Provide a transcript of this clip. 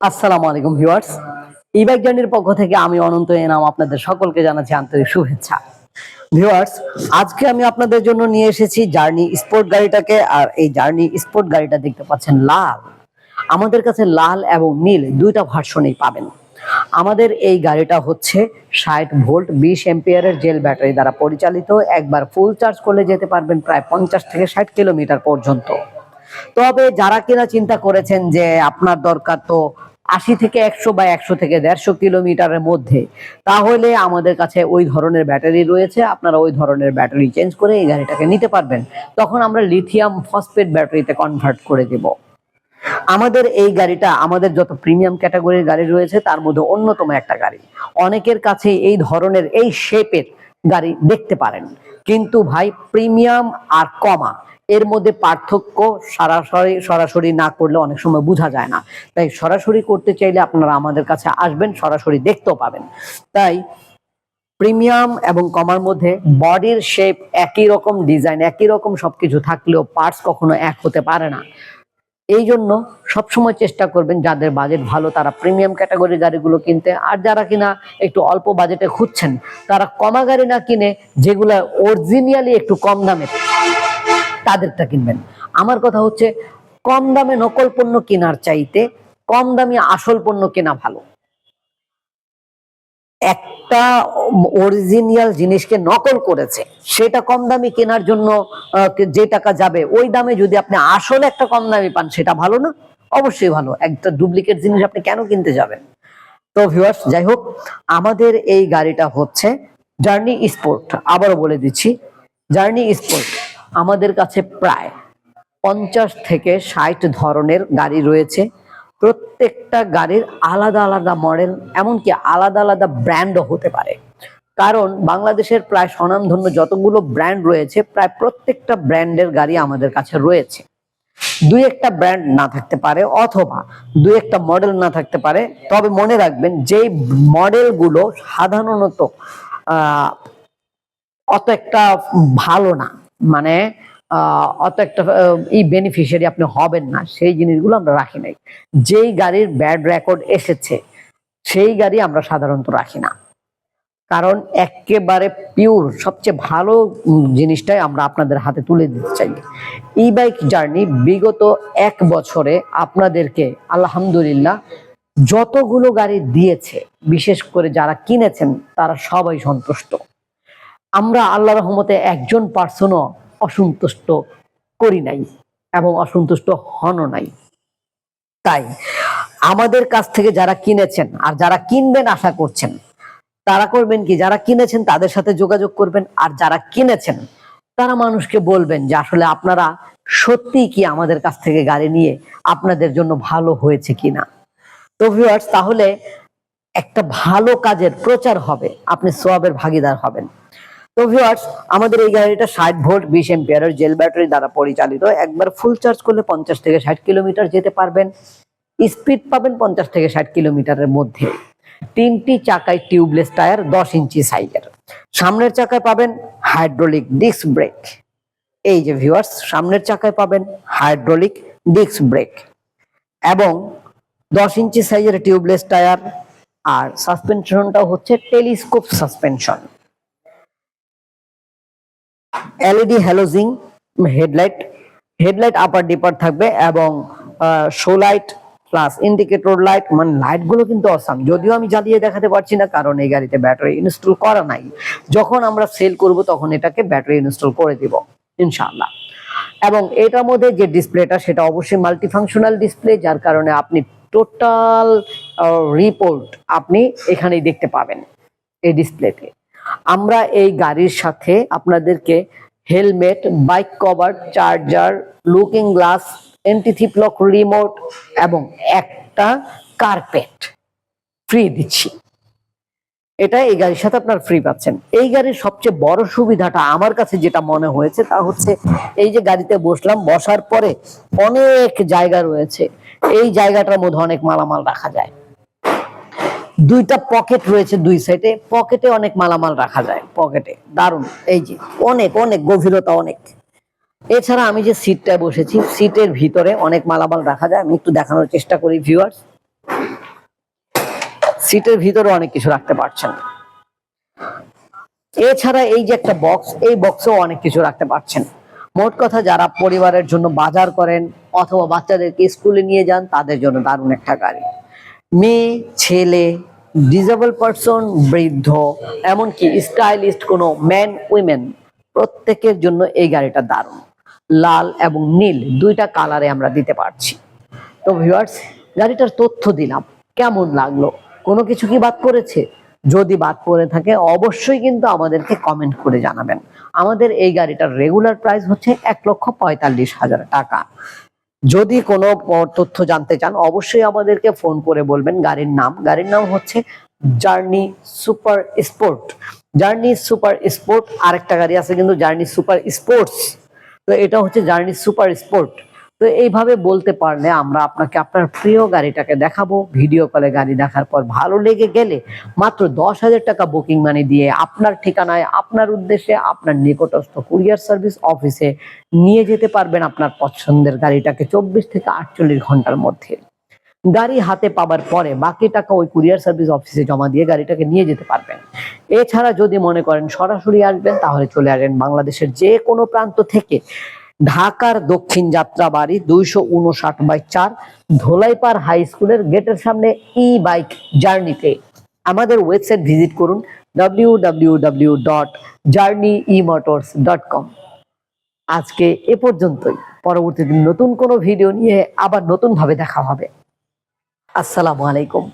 আসসালামু আলাইকুম ভিউয়ার্স। ই বাইক জার্নির পক্ষ থেকে আমি অনন্ত এনাম আপনাদের সকলকে জানাচ্ছি আন্তরিক শুভেচ্ছা। ভিউয়ার্স, আজকে আমি আপনাদের জন্য নিয়ে এসেছি জার্নি স্পোর্ট গাড়িটাকে, আর এই জার্নি স্পোর্ট গাড়িটা দেখতে পাচ্ছেন লাল। আমাদের কাছে লাল এবং নীল দুইটা ভার্সনেই পাবেন। আমাদের এই গাড়িটা হচ্ছে ষাট ভোল্ট, বিশ এম্পিয়ারের জেল ব্যাটারি দ্বারা পরিচালিত। একবার ফুল চার্জ করলে যেতে পারবেন প্রায় পঞ্চাশ থেকে ষাট কিলোমিটার পর্যন্ত। তবে যারা কিনা চিন্তা করেছেন যে আপনার দরকার তো আশি থেকে একশো বা একশো থেকে দেড়শো কিলোমিটারের মধ্যে। তাহলে আমাদের কাছে ওই ধরনের ব্যাটারি রয়েছে, আপনারা ওই ধরনের ব্যাটারি চেঞ্জ করে এই গাড়িটাকে নিতে পারবেন। তখন আমরা লিথিয়াম ফসফেট ব্যাটারিতে কনভার্ট করে দেব। আমাদের এই গাড়িটা, আমাদের যত প্রিমিয়াম ক্যাটাগরির গাড়ি রয়েছে, তার মধ্যে অন্যতম একটা গাড়ি। অনেকের কাছে এই ধরনের, এই শেপের গাড়ি দেখতে পারেন। কিন্তু ভাই, প্রিমিয়াম আর কমা, এর মধ্যে পার্থক্য সরাসরি সরাসরি না করলে অনেক সময় বোঝা যায় না। তাই সরাসরি করতে চাইলে আপনারা আমাদের কাছে আসবেন, সরাসরি দেখতেও পাবেন। তাই প্রিমিয়াম এবং কমার মধ্যে বডির শেপ একই রকম ডিজাইন একই রকম, সবকিছু থাকলেও পার্টস কখনো এক হতে পারে না। এই জন্য সবসময় চেষ্টা করবেন যাদের বাজেট ভালো তারা প্রিমিয়াম ক্যাটাগরি গাড়িগুলো কিনতে। আর যারা কিনা একটু অল্প বাজেটে খুঁজছেন, তারা কমা গাড়ি না কিনে যেগুলো অরিজিনালি একটু কম দামে তাদেরটা কিনবেন। আমার কথা হচ্ছে, কম দামে নকল পণ্য কেনার চাইতে কম দামে আসল পণ্য কেনা ভালো। একটা অরিজিনাল জিনিসকে নকল করেছে। সেটা কম দামি কেনার জন্য যে টাকা যাবে, ওই দামে যদি আপনি আসলে একটা কম দামে পান, সেটা ভালো না? অবশ্যই ভালো। একটা ডুপ্লিকেট জিনিস আপনি কেন কিনতে যাবেন? তো ভিউয়ার্স যাই হোক, আমাদের এই গাড়িটা হচ্ছে জার্নি স্পোর্ট আবারও বলে দিচ্ছি জার্নি স্পোর্ট আমাদের কাছে প্রায় পঞ্চাশ থেকে ষাট ধরনের গাড়ি রয়েছে। প্রত্যেকটা গাড়ির আলাদা আলাদা মডেল এমনকি আলাদা আলাদা ব্র্যান্ডও হতে পারে। কারণ বাংলাদেশের প্রায় স্বনামধন্য যতগুলো ব্র্যান্ড রয়েছে, প্রায় প্রত্যেকটা ব্র্যান্ডের গাড়ি আমাদের কাছে রয়েছে। দুই একটা ব্র্যান্ড না থাকতে পারে, অথবা দুই একটা মডেল না থাকতে পারে, তবে মনে রাখবেন যেই মডেলগুলো সাধারণত অত একটা ভালো না। মানে অত একটা আহ, ই বেনিফিশিয়ারি আপনি হবেন না। সেই জিনিসগুলো আমরা রাখি নাই। যেই গাড়ির ব্যাড রেকর্ড এসেছে সেই গাড়ি আমরা সাধারণত রাখি না। কারণ একেবারে পিওর সবচেয়ে ভালো জিনিসটাই আমরা আপনাদের হাতে তুলে দিতে চাই। ই বাইক জার্নি বিগত এক বছরে আপনাদেরকে আলহামদুলিল্লাহ যতগুলো গাড়ি দিয়েছে বিশেষ করে যারা কিনেছেন তারা সবাই সন্তুষ্ট। আমরা আল্লাহ রহমতে একজন পার্সনও অসন্তুষ্ট করি নাই এবং অসন্তুষ্ট হনও নাই। তাই আমাদের কাছ থেকে যারা কিনেছেন আর যারা কিনবেন আশা করছেন, তারা করবেন কি? যারা কিনেছেন তাদের সাথে যোগাযোগ করবেন আর যারা কিনেছেন, তারা মানুষকে বলবেন যে আসলে আপনারা সত্যি কি আমাদের কাছ থেকে গাড়ি নিয়ে আপনাদের জন্য ভালো হয়েছে কিনা তো ভিউয়ার্স তাহলে একটা ভালো কাজের প্রচার হবে। আপনি সোয়াবের ভাগিদার হবেন। তো ভিউয়ার্স আমাদের এই গাড়িটা ষাট ভোল্ট বিশ এম্পিয়ারের জেল ব্যাটারি দ্বারা পরিচালিত। একবার ফুল চার্জ করলে পঞ্চাশ থেকে ষাট কিলোমিটার যেতে পারবেন। স্পিড পাবেন পঞ্চাশ থেকে ষাট কিলোমিটারের মধ্যে। তিনটি চাকায় টিউবলেস টায়ার দশ ইঞ্চি সাইজের সামনের চাকায় পাবেন হাইড্রোলিক ডিস্ক ব্রেক এই যে ভিউয়ার্স সামনের চাকায় পাবেন হাইড্রোলিক ডিস্ক ব্রেক এবং দশ ইঞ্চি সাইজের টিউবলেস টায়ার আর সাসপেনশনটাও হচ্ছে telescope suspension LED halogen headlight headlight upper dipper থাকবে এবং show light plus indicator light মানে লাইটগুলো কিন্তু অসাম যদিও আমি জ্বালিয়ে দেখাতে পারছি না, কারণ এই গাড়িতে ব্যাটারি ইনস্টল করা নাই। যখন আমরা সেল করব, তখন এটাকে ব্যাটারি ইনস্টল করে দিব, ইনশাআল্লাহ। এবং এটার মধ্যে যে ডিসপ্লেটা সেটা অবশ্যই মাল্টিফাংশনাল ডিসপ্লে যার কারণে আপনি টোটাল রিপোর্ট আপনি এখানেই দেখতে পাবেন এই ডিসপ্লেতে আমরা এই গাড়ির সাথে আপনাদেরকে helmet, bike cover, charger, looking glass antitheft lock, remote এবং একটা কার্পেট ফ্রি দিচ্ছি। এটা এই গাড়ির সাথে আপনার ফ্রি পাচ্ছেন। এই গাড়ির সবচেয়ে বড় সুবিধাটা আমার কাছে যেটা মনে হয়েছে তা হচ্ছে এই যে গাড়িতে বসলাম, বসার পরে অনেক জায়গা রয়েছে। এই জায়গাটার মধ্যে অনেক মালামাল রাখা যায়। দুইটা পকেট রয়েছে দুই সাইডে পকেটে অনেক মালামাল রাখা যায় পকেটে দারুণ। এই যে, অনেক অনেক, গভীরতা অনেক। এছাড়া আমি যে সিটটায় বসেছি সিটের ভিতরে অনেক মালামাল রাখা যায়। আমি একটু দেখানোর চেষ্টা করি ভিউয়ার্স সিটের ভিতরে অনেক কিছু রাখতে পারছেন। এছাড়া এই যে একটা বক্স এই বক্সেও অনেক কিছু রাখতে পারছেন। মোট কথা, যারা পরিবারের জন্য বাজার করেন অথবা বাচ্চাদেরকে স্কুলে নিয়ে যান, তাদের জন্য দারুণ একটা গাড়ি। মেয়ে, ছেলে ডিজেবল পারসন বৃদ্ধ, এমনকি স্টাইলিস্ট কোনো ম্যান উইমেন প্রত্যেকের জন্য এই গাড়িটা দারুণ। লাল এবং নীল দুইটা কালারে আমরা দিতে পারছি। তো ভিউয়ার্স গাড়িটার তথ্য দিলাম। কেমন লাগল? কোনো কিছু কি বাদ পড়েছে? যদি বাদ পড়ে থাকে, অবশ্যই কিন্তু আমাদেরকে কমেন্ট করে জানাবেন। আমাদের এই গাড়িটার রেগুলার প্রাইস হচ্ছে এক লক্ষ পঁয়তাল্লিশ হাজার টাকা। যদি কোনো তথ্য জানতে চান, অবশ্যই আমাদেরকে ফোন করে বলবেন গাড়ির নাম। গাড়ির নাম হচ্ছে journey super sport journey super sport আরেকটা গাড়ি আছে কিন্তু জার্নি সুপার স্পোর্টস তো এটা হচ্ছে জার্নি সুপার স্পোর্ট তো এইভাবে বলতে পারলে আমরা আপনাকে, আপনার প্রিয় গাড়িটাকে দেখাবো। ভিডিও কলে গাড়ি দেখার পর ভালো লেগে গেলে মাত্র দশ হাজার টাকা বুকিং মানি দিয়ে আপনার ঠিকানায়, আপনার উদ্দেশ্যে, আপনার নিকটস্থ কুরিয়ার সার্ভিস অফিসে নিয়ে যেতে পারবেন আপনার পছন্দের গাড়িটাকে চব্বিশ থেকে আটচল্লিশ ঘণ্টার মধ্যে। গাড়ি হাতে পাবার পরে বাকি টাকা ওই কুরিয়ার সার্ভিস অফিসে জমা দিয়ে গাড়িটাকে নিয়ে যেতে পারবেন। এছাড়া যদি মনে করেন সরাসরি আসবেন, তাহলে চলে আসবেন বাংলাদেশের যে কোনো প্রান্ত থেকে। ঢাকার দক্ষিণ যাত্রাবাড়ি দুইশো উনষাট বাই চার ধোলাইপাড় হাই স্কুলের গেটের সামনে ই বাইক জার্নিতে আমাদের ওয়েবসাইট ভিজিট করুন W W W dot journey e motors dot com আজকে এ পর্যন্তই। পরবর্তীতে নতুন কোনো ভিডিও নিয়ে আবার নতুন ভাবে দেখা হবে। আসসালামু আলাইকুম।